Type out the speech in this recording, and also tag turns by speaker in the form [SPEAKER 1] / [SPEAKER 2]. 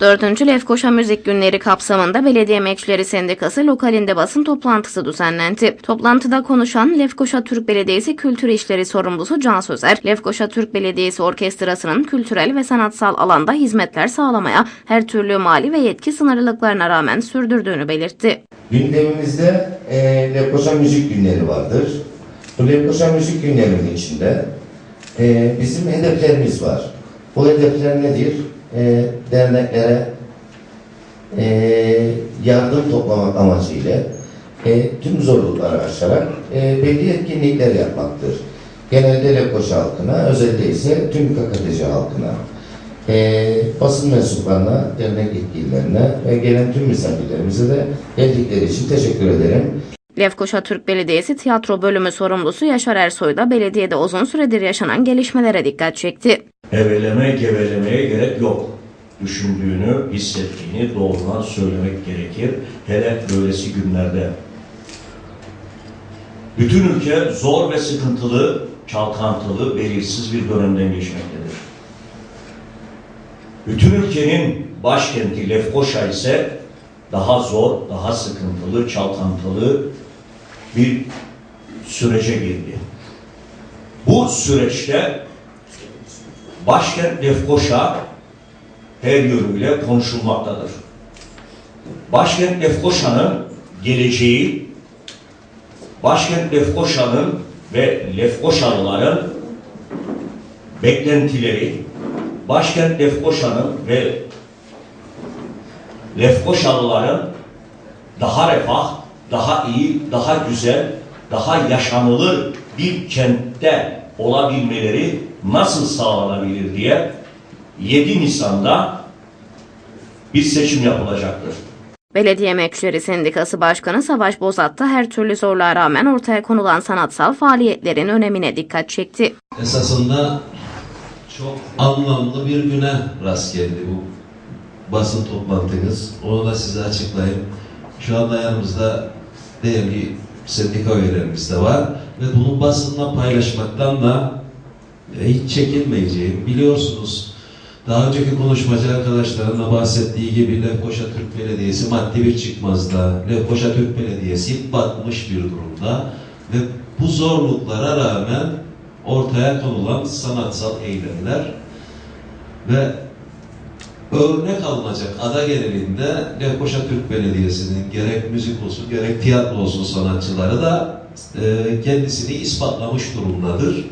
[SPEAKER 1] 4. Lefkoşa Müzik Günleri kapsamında Belediye Emekçileri Sendikası lokalinde basın toplantısı düzenlendi. Toplantıda konuşan Lefkoşa Türk Belediyesi Kültür İşleri Sorumlusu Can Sözer, Lefkoşa Türk Belediyesi Orkestrası'nın kültürel ve sanatsal alanda hizmetler sağlamaya her türlü mali ve yetki sınırlılıklarına rağmen sürdürdüğünü belirtti.
[SPEAKER 2] Gündemimizde e, Lefkoşa Müzik Günleri vardır. Bu Lefkoşa Müzik Günleri'nin içinde e, bizim hedeflerimiz var. Bu hedefler nedir? E, derneklere e, yardım toplamak amacıyla e, tüm zorlukları aşarak e, belli etkinlikler yapmaktır. Genelde Lefkoşa halkına, özellikle ise tüm KKTC halkına, e, basın mensuplarına, dernek yetkililerine ve gelen tüm misafirlerimize de geldikleri için teşekkür ederim.
[SPEAKER 1] Lefkoşa Türk Belediyesi Tiyatro Bölümü sorumlusu Yaşar Ersoy da belediyede uzun süredir yaşanan gelişmelere dikkat çekti.
[SPEAKER 3] Eveleme gevelemeye gerek yok. Düşündüğünü, hissettiğini doğrudan söylemek gerekir. Hele böylesi günlerde. Bütün ülke zor ve sıkıntılı, çalkantılı, belirsiz bir dönemden geçmektedir. Bütün ülkenin başkenti Lefkoşa ise daha zor, daha sıkıntılı, çalkantılı bir sürece girdi. Bu süreçte başkent Lefkoşa her yönüyle konuşulmaktadır. Başkent Lefkoşa'nın geleceği, başkent Lefkoşa'nın ve Lefkoşalıların beklentileri, başkent Lefkoşa'nın ve Lefkoşalıların daha refah, daha iyi, daha güzel, daha yaşanılır bir kentte olabilmeleri nasıl sağlanabilir diye 7 Nisan'da bir seçim yapılacaktır.
[SPEAKER 1] Belediye Emekçileri Sendikası Başkanı Savaş Bozat da her türlü zorluğa rağmen ortaya konulan sanatsal faaliyetlerin önemine dikkat çekti.
[SPEAKER 4] esasında çok anlamlı bir güne rast geldi bu basın toplantınız. Onu da size açıklayayım. Şu anda yanımızda değerli sendika üyelerimiz de var ve bunu basınla paylaşmaktan da e, hiç çekinmeyeceğim. Biliyorsunuz daha önceki konuşmacı arkadaşların da bahsettiği gibi Lefkoşa Türk Belediyesi maddi bir çıkmazda, Lefkoşa Türk Belediyesi batmış bir durumda ve bu zorluklara rağmen ortaya konulan sanatsal eylemler ve örnek alınacak ada genelinde Lefkoşa Türk Belediyesi'nin gerek müzik olsun gerek tiyatro olsun sanatçıları da e, kendisini ispatlamış durumdadır.